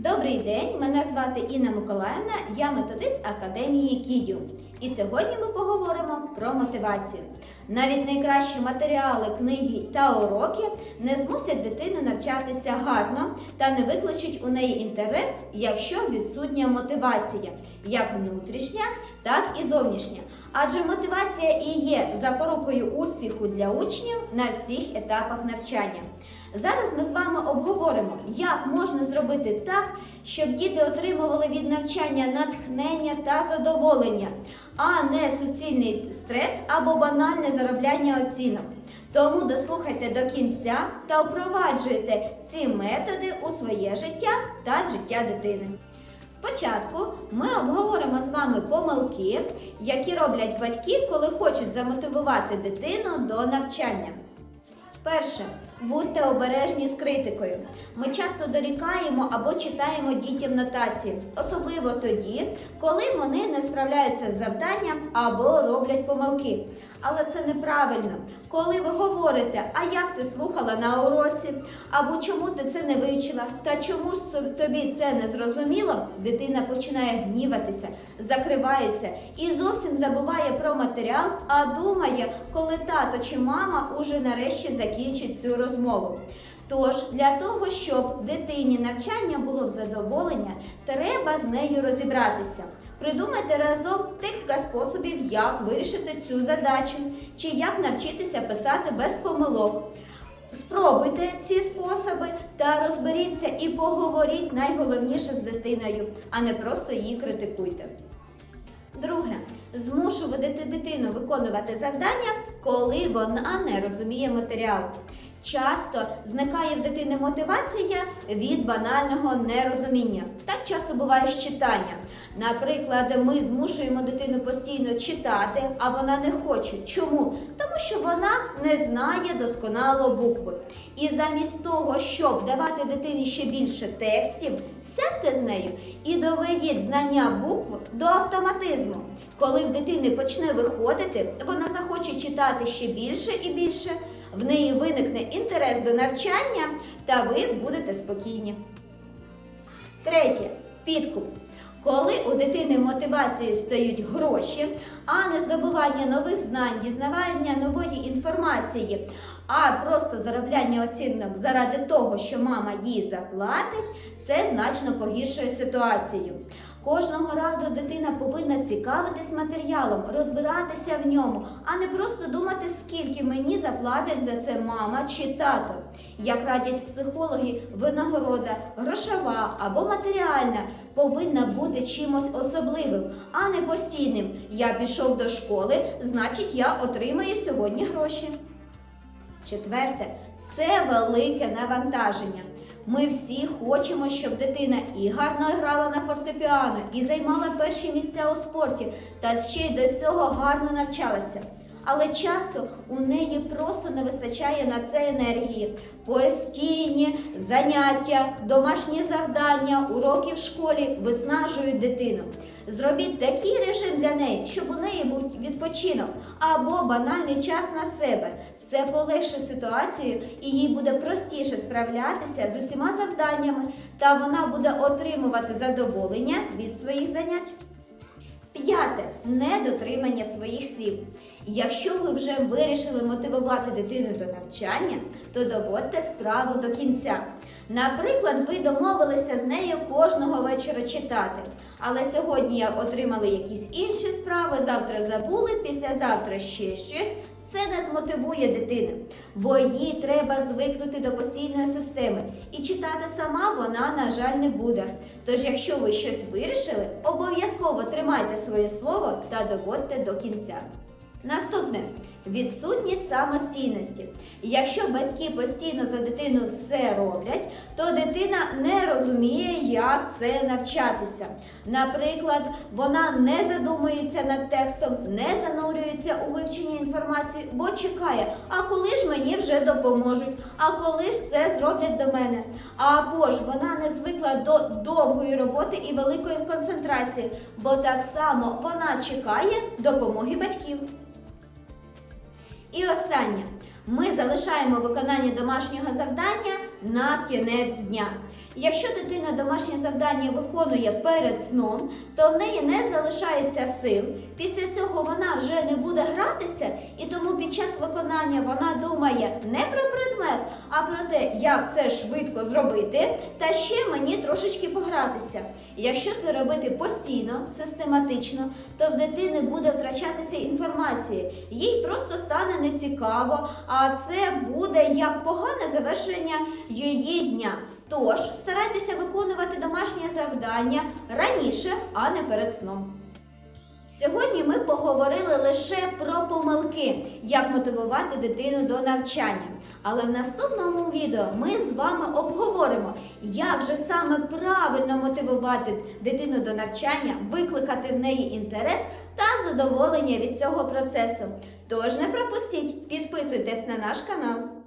Добрий день, мене звати Інна Миколаївна, я методист Академії Кідю. І сьогодні ми поговоримо про мотивацію. Навіть найкращі матеріали, книги та уроки не змусять дитину навчатися гарно та не викличуть у неї інтерес, якщо відсутня мотивація, як внутрішня, так і зовнішня. Адже мотивація і є запорукою успіху для учнів на всіх етапах навчання. Зараз ми з вами обговоримо, як можна зробити так, щоб діти отримували від навчання натхнення та задоволення, а не суцільний стрес або банальне заробляння оцінок. Тому дослухайте до кінця та впроваджуйте ці методи у своє життя та життя дитини. Спочатку ми обговоримо з вами помилки, які роблять батьки, коли хочуть замотивувати дитину до навчання. Перше. Будьте обережні з критикою. Ми часто дорікаємо або читаємо дітям нотації, особливо тоді, коли вони не справляються з завданням або роблять помилки. Але це неправильно. Коли ви говорите, а як ти слухала на уроці, або чому ти це не вивчила, та чому ж тобі це не зрозуміло, дитина починає гніватися, закривається і зовсім забуває про матеріал, а думає, коли тато чи мама уже нарешті закінчить цю розмову. Тож для того, щоб дитині навчання було в задоволення, треба з нею розібратися. Придумайте разом кілька способів, як вирішити цю задачу, чи як навчитися писати без помилок. Спробуйте ці способи та розберіться і поговоріть найголовніше з дитиною, а не просто її критикуйте. Друге, змушувати дитину виконувати завдання, коли вона не розуміє матеріал. Часто зникає в дитини мотивація від банального нерозуміння. Так часто буває з читання. Наприклад, ми змушуємо дитину постійно читати, а вона не хоче. Чому? Тому що вона не знає досконало букви. І замість того, щоб давати дитині ще більше текстів, сядьте з нею і доведіть знання букв до автоматизму. Коли в дитини почне виходити, вона захоче читати ще більше і більше. В неї виникне інтерес до навчання, та ви будете спокійні. Третє підкуп. Коли у дитини мотивацією стають гроші, а не здобування нових знань, дізнавання нової інформації, а просто заробляння оцінок заради того, що мама їй заплатить, це значно погіршує ситуацію. Кожного разу дитина повинна цікавитись матеріалом, розбиратися в ньому, а не просто думати, скільки мені заплатять за це мама чи тато. Як радять психологи, винагорода грошова або матеріальна повинна бути чимось особливим, а не постійним. Я пішов до школи, значить я отримаю сьогодні гроші. Четверте це велике навантаження. Ми всі хочемо, щоб дитина і гарно грала на фортепіано, і займала перші місця у спорті, та ще й до цього гарно навчалася. Але часто у неї просто не вистачає на це енергії. Постійні заняття, домашні завдання, уроки в школі виснажують дитину. Зробіть такий режим для неї, щоб у неї був відпочинок або банальний час на себе. Це полегшить ситуацію і їй буде простіше справлятися з усіма завданнями, та вона буде отримувати задоволення від своїх занять. П'яте недотримання своїх слів. Якщо ви вже вирішили мотивувати дитину до навчання, то доводьте справу до кінця. Наприклад, ви домовилися з нею кожного вечора читати, але сьогодні отримали якісь інші справи, завтра забули, післязавтра ще щось. Це не змотивує дитину, бо їй треба звикнути до постійної системи, і читати сама вона, на жаль, не буде. Тож, якщо ви щось вирішили, обов'язково тримайте своє слово та доводьте до кінця. Наступне відсутність самостійності. Якщо батьки постійно за дитину все роблять, то дитина не розуміє, як це навчатися. Наприклад, вона не задумується над текстом, не занурюється у вивчення інформації, бо чекає, а коли ж мені вже допоможуть, а коли ж це зроблять до мене. Або ж вона не звикла до довгої роботи і великої концентрації, бо так само вона чекає допомоги батьків. І останнє. Ми залишаємо виконання домашнього завдання на кінець дня. Якщо дитина домашнє завдання виконує перед сном, то в неї не залишається сил. Після цього вона вже не буде гратися, і тому під час виконання вона думає не про предмет, а про те, як це швидко зробити, та ще мені трошечки погратися. Якщо це робити постійно, систематично, то в дитини буде втрачатися інформація. Їй просто стане нецікаво, а це буде як погане завершення її дня. Тож старайтеся виконувати домашнє завдання раніше, а не перед сном. Сьогодні ми поговорили лише про помилки, як мотивувати дитину до навчання. Але в наступному відео ми з вами обговоримо, як же саме правильно мотивувати дитину до навчання, викликати в неї інтерес та задоволення від цього процесу. Тож не пропустіть, підписуйтесь на наш канал.